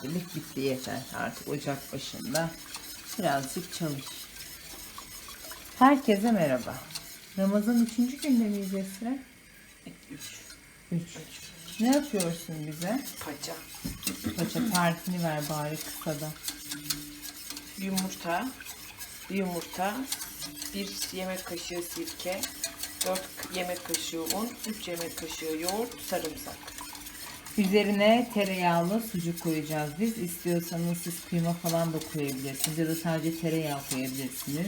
Tatillik bitti yeter. Artık ocak başında birazcık çalış. Herkese merhaba. Ramazan üçüncü günde miyiz Esra? Üç. Üç. Ne yapıyorsun bize? Paça. Paça tarifini ver bari kısa da. Yumurta. Bir yumurta. Bir yemek kaşığı sirke. 4 yemek kaşığı un. 3 yemek kaşığı yoğurt. Sarımsak. Üzerine tereyağlı sucuk koyacağız biz. İstiyorsanız siz kıyma falan da koyabilirsiniz ya da sadece tereyağı koyabilirsiniz.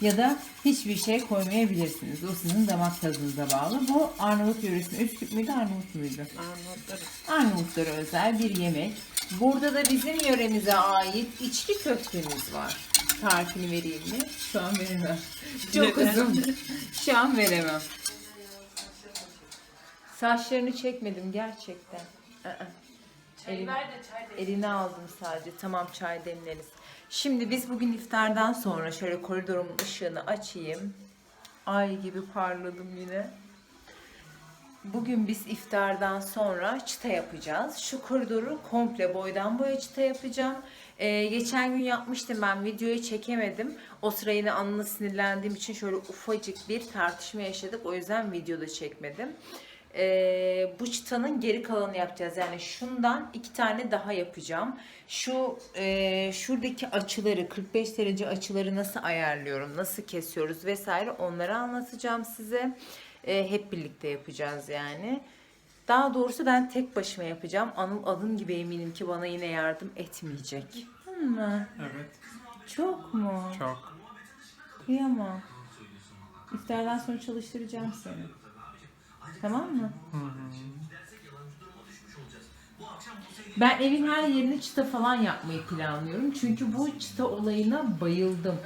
Ya da hiçbir şey koymayabilirsiniz. O sizin damak tadınıza bağlı. Bu Arnavut yöresinde Üsküp müydü Arnavut muydu? Arnavutları. Arnavutlara özel bir yemek. Burada da bizim yöremize ait içli köftemiz var. Tarifini vereyim mi? Şu an veremem. Çok uzun. Şu an veremem. Saçlarını çekmedim gerçekten. Aa. Elim- Elini aldım sadece. Tamam çay demleriz. Şimdi biz bugün iftardan sonra şöyle koridorumun ışığını açayım. Ay gibi parladım yine. Bugün biz iftardan sonra çıta yapacağız. Şu koridoru komple boydan boya çıta yapacağım. Ee, geçen gün yapmıştım ben videoyu çekemedim. O sıra yine anına sinirlendiğim için şöyle ufacık bir tartışma yaşadık. O yüzden videoda çekmedim. Ee, bu çıtanın geri kalanını yapacağız. Yani şundan iki tane daha yapacağım. Şu e, şuradaki açıları 45 derece açıları nasıl ayarlıyorum, nasıl kesiyoruz vesaire onları anlatacağım size. Ee, hep birlikte yapacağız yani. Daha doğrusu ben tek başıma yapacağım. Anıl adım gibi eminim ki bana yine yardım etmeyecek. Hı, Evet, çok mu? çok. Kıyamam. İftardan sonra çalıştıracağım seni. Tamam mı? Ben evin her yerine çıta falan yapmayı planlıyorum. Çünkü bu çıta olayına bayıldım.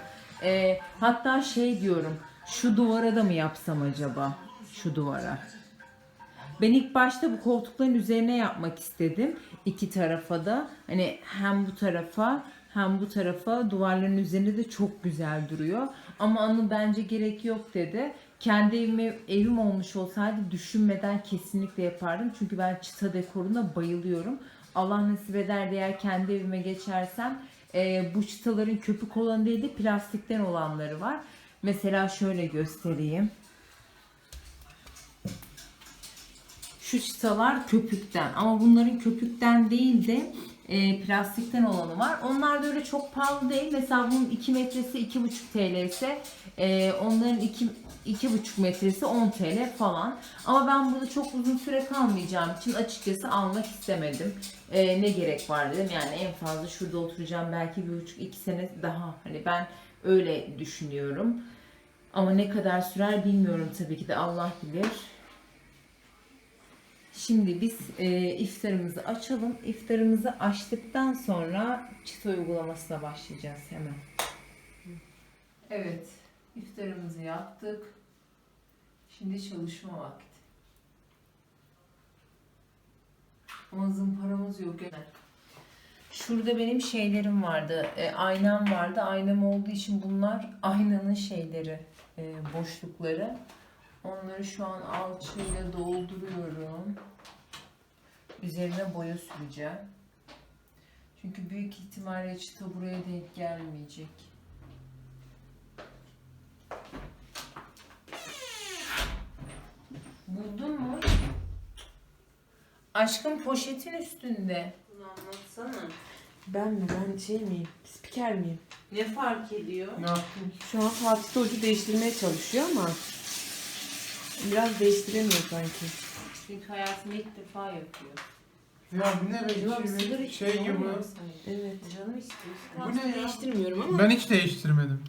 Ee, hatta şey diyorum. Şu duvara da mı yapsam acaba? Şu duvara. Ben ilk başta bu koltukların üzerine yapmak istedim. İki tarafa da. Hani hem bu tarafa hem bu tarafa duvarların üzerinde de çok güzel duruyor. Ama Anıl bence gerek yok dedi. Kendi evime, evim olmuş olsaydı düşünmeden kesinlikle yapardım. Çünkü ben çıta dekoruna bayılıyorum. Allah nasip eder de eğer kendi evime geçersem e, bu çıtaların köpük olanı değil de plastikten olanları var. Mesela şöyle göstereyim. Şu çıtalar köpükten ama bunların köpükten değil de e, plastikten olanı var. Onlar da öyle çok pahalı değil. Mesela bunun 2 metresi 2,5 TL ise e, onların 2 2,5 metresi 10 TL falan. Ama ben burada çok uzun süre kalmayacağım için açıkçası almak istemedim. E, ne gerek var dedim. Yani en fazla şurada oturacağım belki bir buçuk iki sene daha. Hani ben öyle düşünüyorum. Ama ne kadar sürer bilmiyorum tabii ki de Allah bilir. Şimdi biz e, iftarımızı açalım. İftarımızı açtıktan sonra çıta uygulamasına başlayacağız hemen. Evet, iftarımızı yaptık. Şimdi çalışma vakti. Ama zımparamız yok. Şurada benim şeylerim vardı. E, aynam vardı. Aynam olduğu için bunlar aynanın şeyleri, e, boşlukları. Onları şu an alçıyla dolduruyorum. Üzerine boya süreceğim. Çünkü büyük ihtimalle çıta buraya denk gelmeyecek. Buldun mu? Aşkım poşetin üstünde. Bunu anlatsana. Ben mi? Ben şey miyim? Spiker miyim? Ne fark ediyor? Ne yaptın? Şu an Fatih de ucu değiştirmeye çalışıyor ama biraz değiştiremiyor sanki. Çünkü hayatımda ilk defa yapıyor. Ya bu ne Acaba bir sigara be? Şey gibi. mu? Evet. Canım istiyorsun. Bu ne ya? Değiştirmiyorum ama Ben hiç değiştirmedim.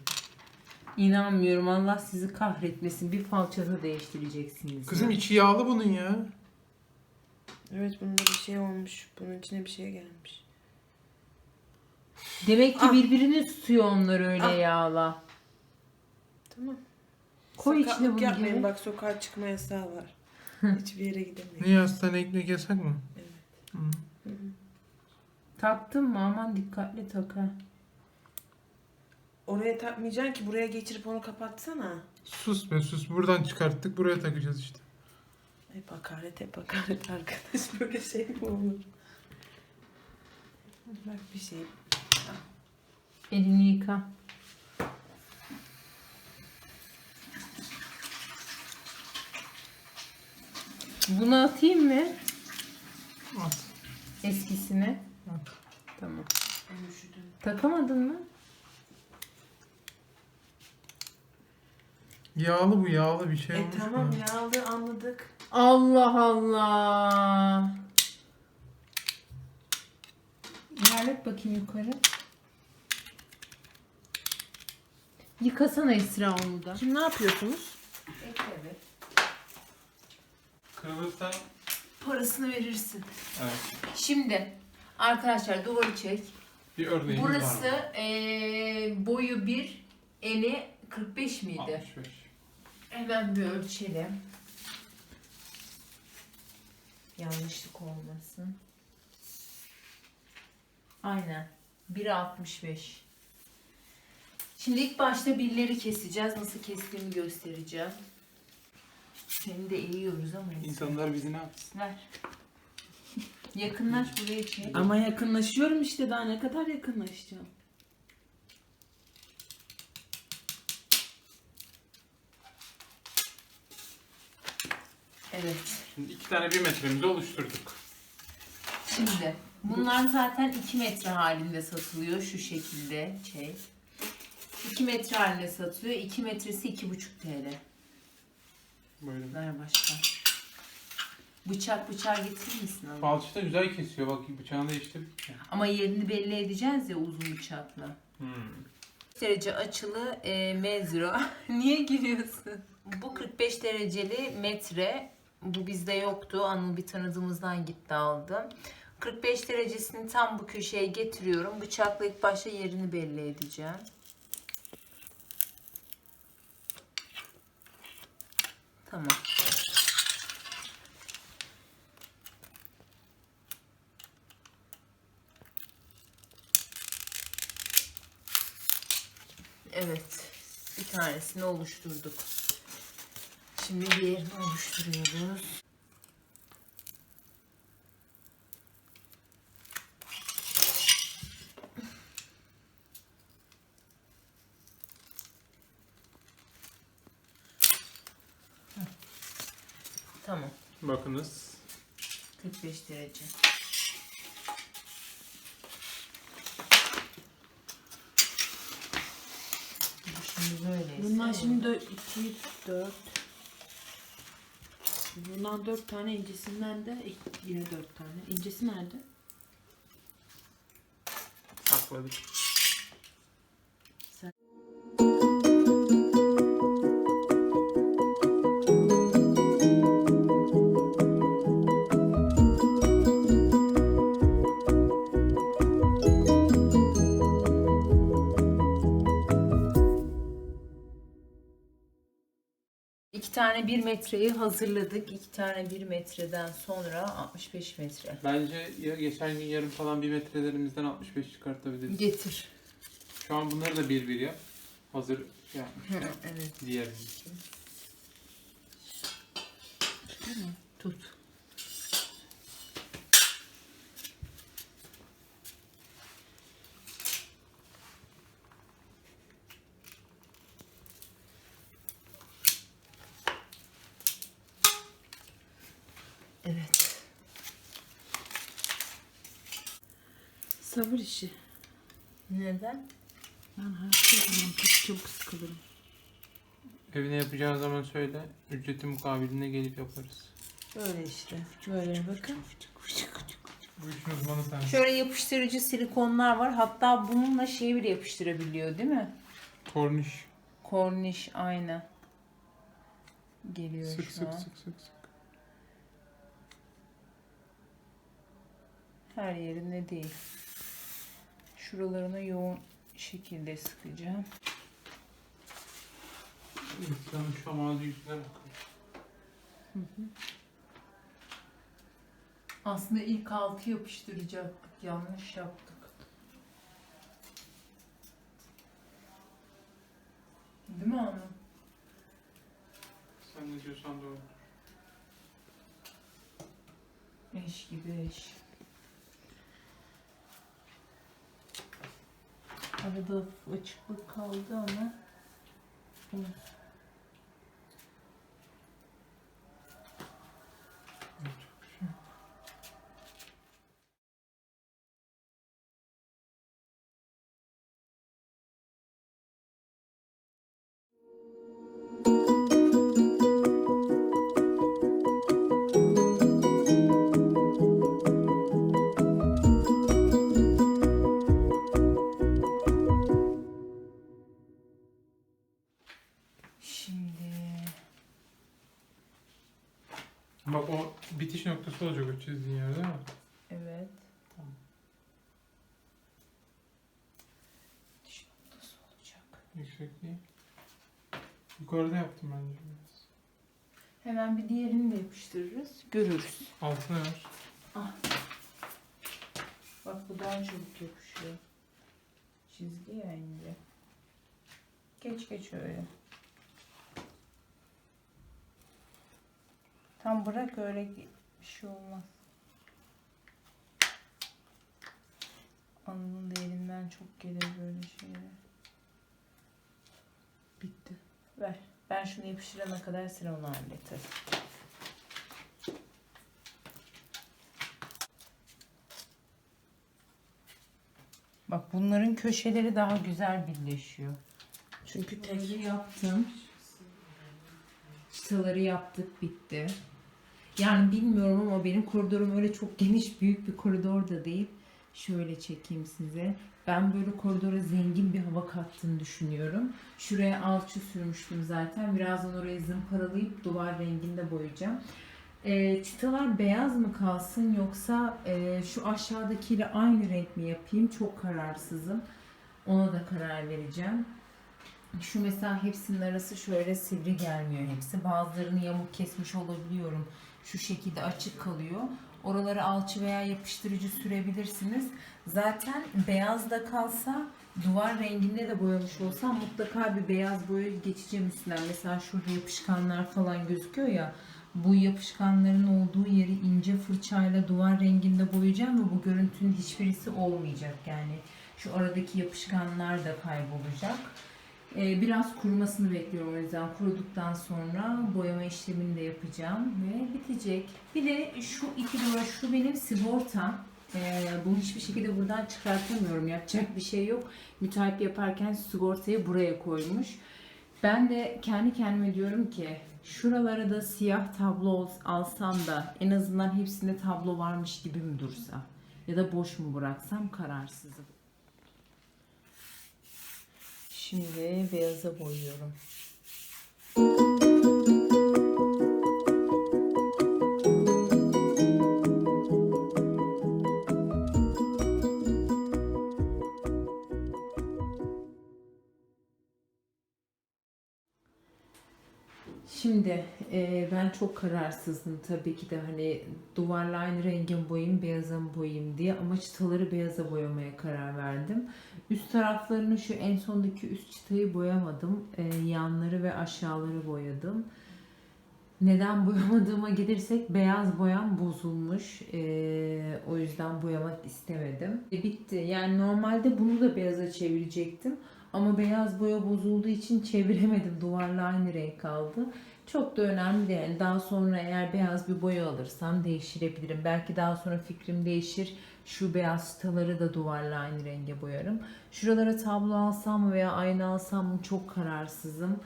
İnanmıyorum Allah sizi kahretmesin. Bir falçata değiştireceksiniz. Kızım ya. içi yağlı bunun ya. Evet bunda bir şey olmuş. Bunun içine bir şey gelmiş. Demek ki Ah. birbirini tutuyor onlar öyle Ah. yağla. Tamam. Koy içine Sakatlık bunu yapmayın gibi. bak sokağa çıkma yasağı var. Hiçbir yere gidemeyin. Niye hastane ekmek yasak mı? Taktın mı? Aman dikkatli tak ha. Oraya takmayacaksın ki buraya geçirip onu kapatsana. Sus be sus. Buradan çıkarttık buraya takacağız işte. Hep hakaret hep hakaret arkadaş böyle şey mi olur? Bak bir şey. Elini yıka. Bunu atayım mı? At. Eskisini. At. Tamam. Takamadın mı? Yağlı bu yağlı bir şey E olmuş tamam mu? yağlı anladık. Allah Allah. İlerlet bakayım yukarı. Yıkasana Esra onu da. Şimdi ne yapıyorsunuz? Evet. Kırılırsa Parasını verirsin. evet. Şimdi arkadaşlar duvarı çek. Bir örneğimiz var. Burası eee, boyu 1, eni 45 miydi? 65. Hemen bir ölçelim. Yanlışlık olmasın. Aynen. 1.65. Şimdi ilk başta birleri keseceğiz. Nasıl kestiğimi göstereceğim. Seni de eğiyoruz ama. İnsanlar bizi ne yapsın? Ver. Yakınlaş buraya çek. Ama yakınlaşıyorum işte daha ne kadar yakınlaşacağım. Evet. Şimdi iki tane bir metremizi oluşturduk. Şimdi bunlar zaten 2 metre halinde satılıyor şu şekilde çek. 2 metre halinde satılıyor. 2 metresi 2,5 TL. Buyurun. Ver başka. Bıçak bıçağı getirir misin abi? Falçı da güzel kesiyor. Bak bıçağını değiştirdik ya. Ama yerini belli edeceğiz ya uzun bıçakla. Hmm. derece açılı e, mezro. Niye gülüyorsun? Bu 45 dereceli metre. Bu bizde yoktu. Anıl bir tanıdığımızdan gitti aldı. 45 derecesini tam bu köşeye getiriyorum. Bıçakla ilk başta yerini belli edeceğim. Tamam. Evet. Bir tanesini oluşturduk. Şimdi diğerini oluşturuyoruz. Tamam. Bakınız. 45 derece. Şimdi böyle. Bunlar şimdi 2, 4. Bundan 4 tane incesinden de yine 4 tane. İncesi nerede? Sakladık. İki tane bir metreyi hazırladık. İki tane bir metreden sonra 65 metre. Bence ya geçen gün yarım falan bir metrelerimizden 65 çıkartabiliriz. Getir. Şu an bunları da bir bir yap. Hazır yapmış. evet. Diğer için. Tut. Evet. Sabır işi. Neden? Ben hayatta yapamam. Çok çabuk sıkılırım. Evine yapacağın zaman söyle. Ücreti mukabilinde gelip yaparız. Böyle işte. Böyle bakın. Bu işin uzmanı sen. Şöyle yapıştırıcı silikonlar var. Hatta bununla şey bile yapıştırabiliyor değil mi? Korniş. Korniş aynı. Geliyor Sık şu sık an. sık sık sık. Her yerinde değil. Şuralarına yoğun şekilde sıkacağım. İnsanın şu an ağzı yüzüne bakıyor. Aslında ilk altı yapıştıracaktık. Yanlış yaptık. Değil mi hanım? Sen ne diyorsan doğru. Eş gibi eş. Arada açıklık kaldı ama. Bak o bitiş noktası olacak o çizdiğin yer değil mi? evet. Tamam. Diş noktası olacak. Yüksekliği. Yukarıda yaptım bence biraz. Hemen bir diğerini de yapıştırırız. Görürüz. Altına ver. Bak bu daha çabuk yapışıyor. Çizgi ya ince. Geç geç öyle. Tam bırak öyle bir şey olmaz. Anıl'ın da çok gelir böyle şeyler. Bitti. Ver. Ben şunu yapıştırana kadar sıra onu hallederim. Bak bunların köşeleri daha güzel birleşiyor. Çünkü tek yaptım. Çıtaları yaptık bitti. Yani bilmiyorum ama benim koridorum öyle çok geniş büyük bir koridor da değil. Şöyle çekeyim size. Ben böyle koridora zengin bir hava kattığını düşünüyorum. Şuraya alçı sürmüştüm zaten. Birazdan orayı zımparalayıp duvar renginde boyayacağım. E, çıtalar beyaz mı kalsın yoksa e, şu aşağıdakiyle aynı renk mi yapayım? Çok kararsızım. Ona da karar vereceğim. Şu mesela hepsinin arası şöyle sivri gelmiyor hepsi. Bazılarını yamuk kesmiş olabiliyorum. Şu şekilde açık kalıyor. Oraları alçı veya yapıştırıcı sürebilirsiniz. Zaten beyaz da kalsa duvar renginde de boyamış olsam mutlaka bir beyaz boya geçeceğim üstünden. Mesela şurada yapışkanlar falan gözüküyor ya. Bu yapışkanların olduğu yeri ince fırçayla duvar renginde boyayacağım ve bu görüntünün hiçbirisi olmayacak yani. Şu aradaki yapışkanlar da kaybolacak. Ee, biraz kurumasını bekliyorum o yüzden kuruduktan sonra boyama işlemini de yapacağım ve bitecek. Bir de şu iki duvar, şu benim sigortam. Ee, bunu hiçbir şekilde buradan çıkartamıyorum. Yapacak bir şey yok. Müteahhit yaparken sigortayı buraya koymuş. Ben de kendi kendime diyorum ki şuralara da siyah tablo alsam da en azından hepsinde tablo varmış gibi mi dursa? Ya da boş mu bıraksam kararsızım. Şimdi beyaza boyuyorum. Şimdi e, ben çok kararsızdım tabii ki de hani duvarla aynı rengin boyayım, beyaza mı boyayayım diye ama çıtaları beyaza boyamaya karar verdim. Üst taraflarını şu en sondaki üst çıtayı boyamadım. E, yanları ve aşağıları boyadım. Neden boyamadığıma gelirsek beyaz boyam bozulmuş. E, o yüzden boyamak istemedim. E, bitti. Yani normalde bunu da beyaza çevirecektim. Ama beyaz boya bozulduğu için çeviremedim. Duvarla aynı renk kaldı. Çok da önemli değil. Yani daha sonra eğer beyaz bir boya alırsam değiştirebilirim. Belki daha sonra fikrim değişir. Şu beyaz çıtaları da duvarla aynı renge boyarım. Şuralara tablo alsam veya ayna alsam çok kararsızım.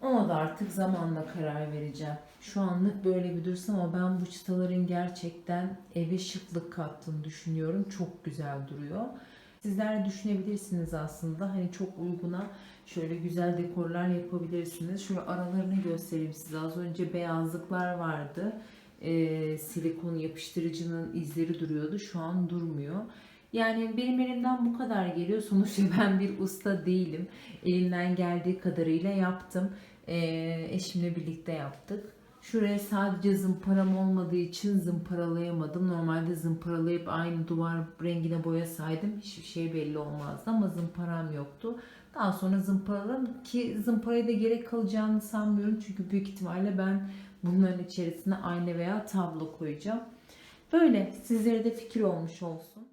Ona da artık zamanla karar vereceğim. Şu anlık böyle bir dursam ama ben bu çıtaların gerçekten eve şıklık kattığını düşünüyorum. Çok güzel duruyor. Sizler düşünebilirsiniz aslında. Hani çok uyguna şöyle güzel dekorlar yapabilirsiniz. Şöyle aralarını göstereyim size. Az önce beyazlıklar vardı. Ee, silikon yapıştırıcının izleri duruyordu. Şu an durmuyor. Yani benim elimden bu kadar geliyor. Sonuçta ben bir usta değilim. Elimden geldiği kadarıyla yaptım. Ee, eşimle birlikte yaptık. Şuraya sadece zımparam olmadığı için zımparalayamadım. Normalde zımparalayıp aynı duvar rengine boyasaydım hiçbir şey belli olmazdı ama zımparam yoktu. Daha sonra zımparaladım ki zımparaya da gerek kalacağını sanmıyorum. Çünkü büyük ihtimalle ben bunların içerisine ayna veya tablo koyacağım. Böyle sizlere de fikir olmuş olsun.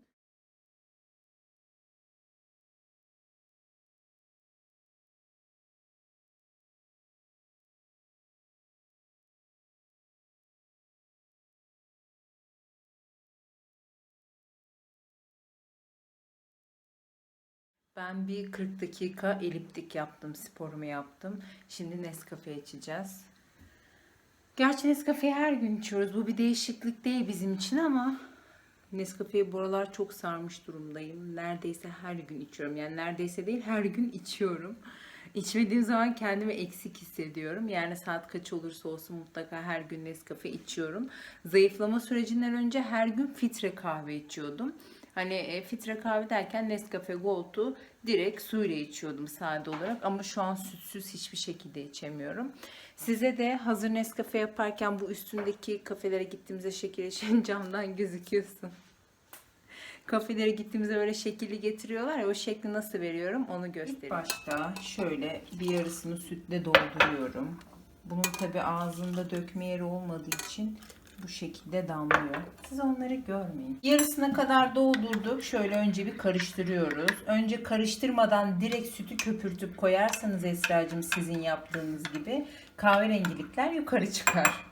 Ben bir 40 dakika eliptik yaptım, sporumu yaptım. Şimdi Nescafe içeceğiz. Gerçi Nescafe'yi her gün içiyoruz. Bu bir değişiklik değil bizim için ama Nescafe'yi bu aralar çok sarmış durumdayım. Neredeyse her gün içiyorum. Yani neredeyse değil her gün içiyorum. İçmediğim zaman kendimi eksik hissediyorum. Yani saat kaç olursa olsun mutlaka her gün Nescafe içiyorum. Zayıflama sürecinden önce her gün filtre kahve içiyordum. Hani e, filtre kahve derken Nescafe Gold'u direkt suyla içiyordum sade olarak. Ama şu an sütsüz hiçbir şekilde içemiyorum. Size de hazır Nescafe yaparken bu üstündeki kafelere gittiğimizde şeker içen camdan gözüküyorsun. Kafelere gittiğimizde böyle şekilli getiriyorlar ya o şekli nasıl veriyorum onu göstereyim. İlk başta şöyle bir yarısını sütle dolduruyorum. Bunun tabi ağzında dökme yeri olmadığı için bu şekilde damlıyor. Siz onları görmeyin. Yarısına kadar doldurduk. Şöyle önce bir karıştırıyoruz. Önce karıştırmadan direkt sütü köpürtüp koyarsanız Esra'cığım sizin yaptığınız gibi kahverengilikler yukarı çıkar.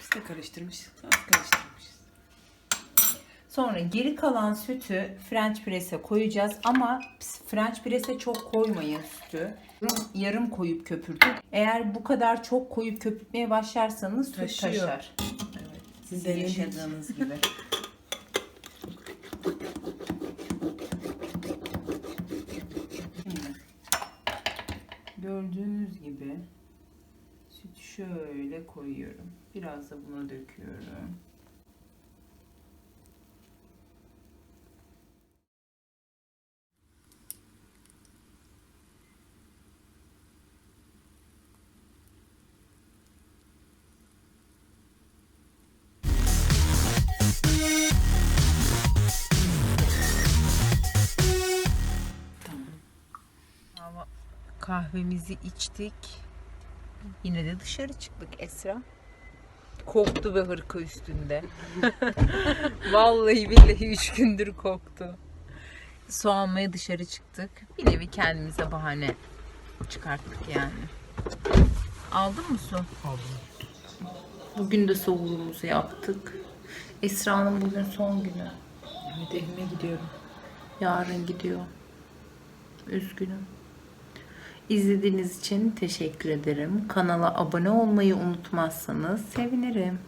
Biz de karıştırmışız. Az karıştırmışız. Sonra geri kalan sütü French press'e koyacağız ama French press'e çok koymayın sütü. Yarım koyup köpürtün. Eğer bu kadar çok koyup köpürtmeye başlarsanız süt Taşıyor. taşar. Sizin Denedik. yaşadığınız gibi. Şimdi, gördüğünüz gibi sütü şöyle koyuyorum. Biraz da buna döküyorum. Kahvemizi içtik. Yine de dışarı çıktık Esra. Koktu ve hırka üstünde. Vallahi billahi üç gündür koktu. Su almaya dışarı çıktık. Bir nevi kendimize bahane çıkarttık yani. Aldın mı su? Aldım. Bugün de savurumuzu yaptık. Esra'nın bugün son günü. Evet evime gidiyorum. Yarın gidiyor. Üzgünüm. İzlediğiniz için teşekkür ederim. Kanala abone olmayı unutmazsanız sevinirim.